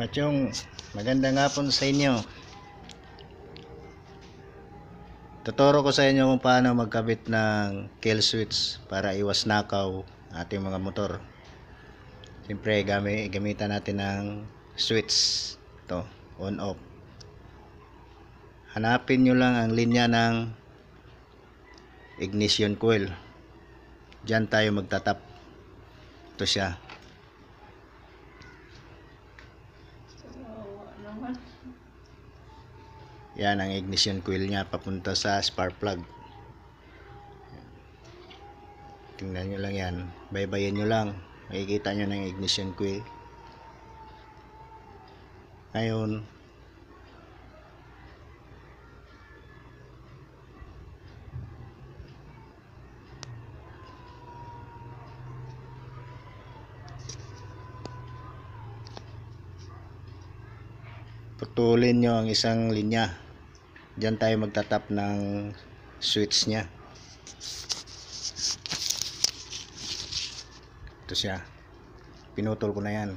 Mga chong, magandang hapon sa inyo. Tuturo ko sa inyo kung paano magkabit ng kill switch para iwas nakaw ating mga motor. Siyempre, gami, gamitan natin ng switch. Ito, on off. Hanapin nyo lang ang linya ng ignition coil. Diyan tayo magtatap. Ito siya. Yan ang ignition coil niya papunta sa spark plug. Tingnan nyo lang yan. Baybayin nyo lang. Makikita nyo ng ignition coil. Ngayon, putulin nyo ang isang linya. Diyan tayo magtatap ng switch niya. Ito siya. Pinutol ko na yan.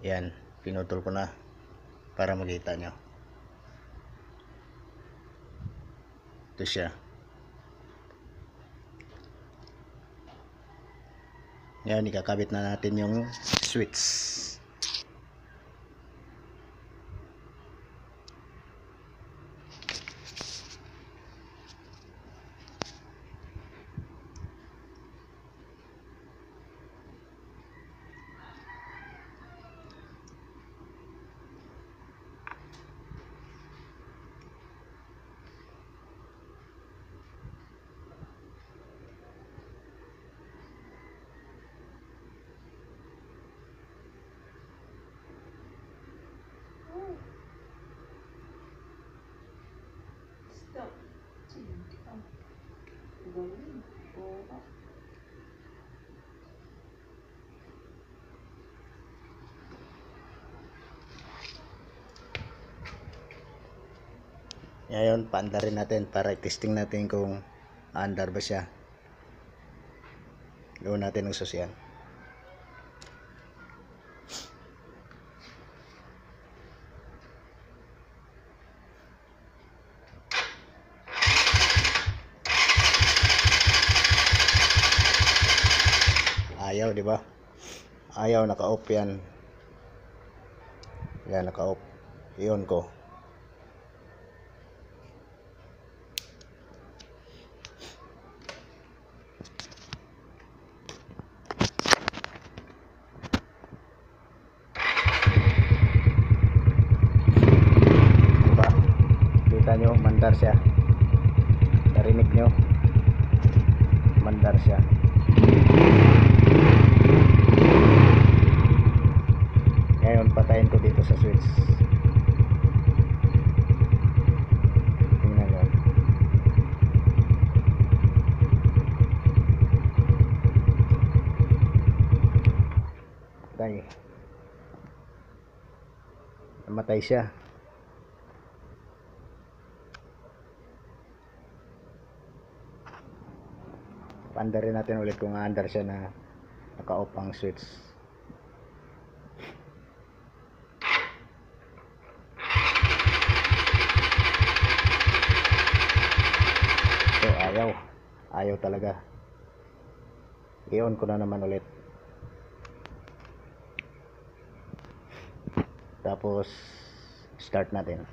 Yan. Pinutol ko na para makita nyo. Ito siya. Yan, ikakabit na natin yung switch. Stop. Gawin. Oo. Ngayon, paandar rin natin para testing natin kung andar ba siya. Gawin natin ng sosyan. Ayaw, di ba? Ayaw, naka-off yan. Yan, naka-off. Iyon ko. Diba? Nyo, mandar siya. Narinig nyo? Mandar siya. Ngayon, patayin ko dito sa switch. Tingnan nyo. Patay. Namatay siya. Paandarin natin ulit kung andar siya na naka-off ang switch. So ayaw. Ayaw talaga. I-on ko na naman ulit. Tapos start natin.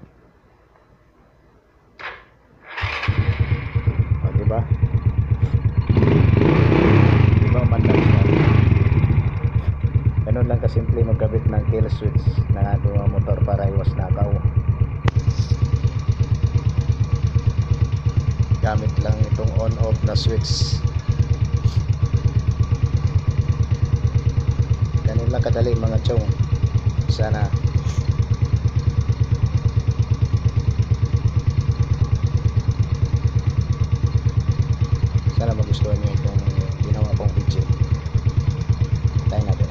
O, diba? Diba mandal siya? Ganun lang kasimple magkabit ng kill switch ng ating mga motor para iwas nakaw. Gamit lang itong on-off na switch. Ganun lang kadali mga chong. Sana Sana magustuhan nyo itong ginawa kong video. Tayo natin.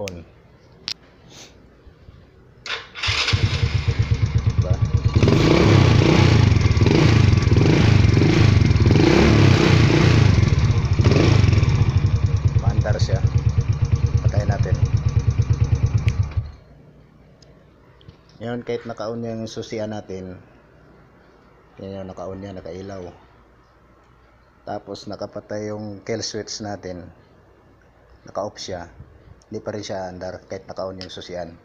On. Diba? Maandar siya. Natin. Ngayon kahit nakaon yung susian natin, yan yung naka-on yan, nakailaw. Tapos nakapatay yung kill switch natin, naka-off siya. Hindi pa rin siya andar kahit naka-on yung susian.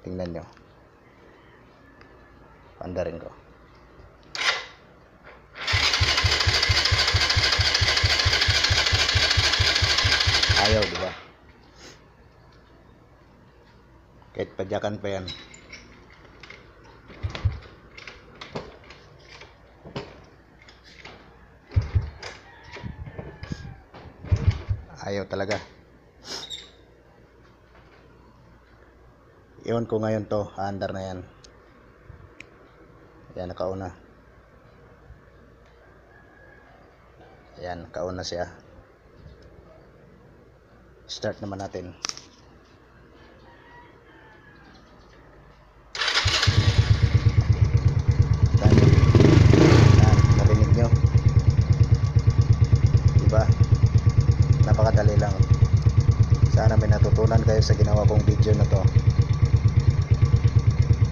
Tingnan nyo. Andarin ko. Ayaw, di ba? Kahit padyakan pa yan. Ayaw talaga. Iwan ko ngayon to, andar na yan. Yan, nakauna. Ayan, nakauna siya. Start naman natin. Yan. Yan, narinig nyo. Diba? Napakadali lang. Sana may kayo sa ginawa kong video na to.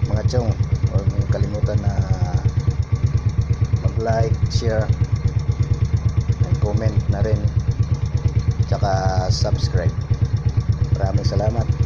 Mga chong, huwag nyo kalimutan na mag-like, share, and comment na rin. Tsaka subscribe. Maraming salamat.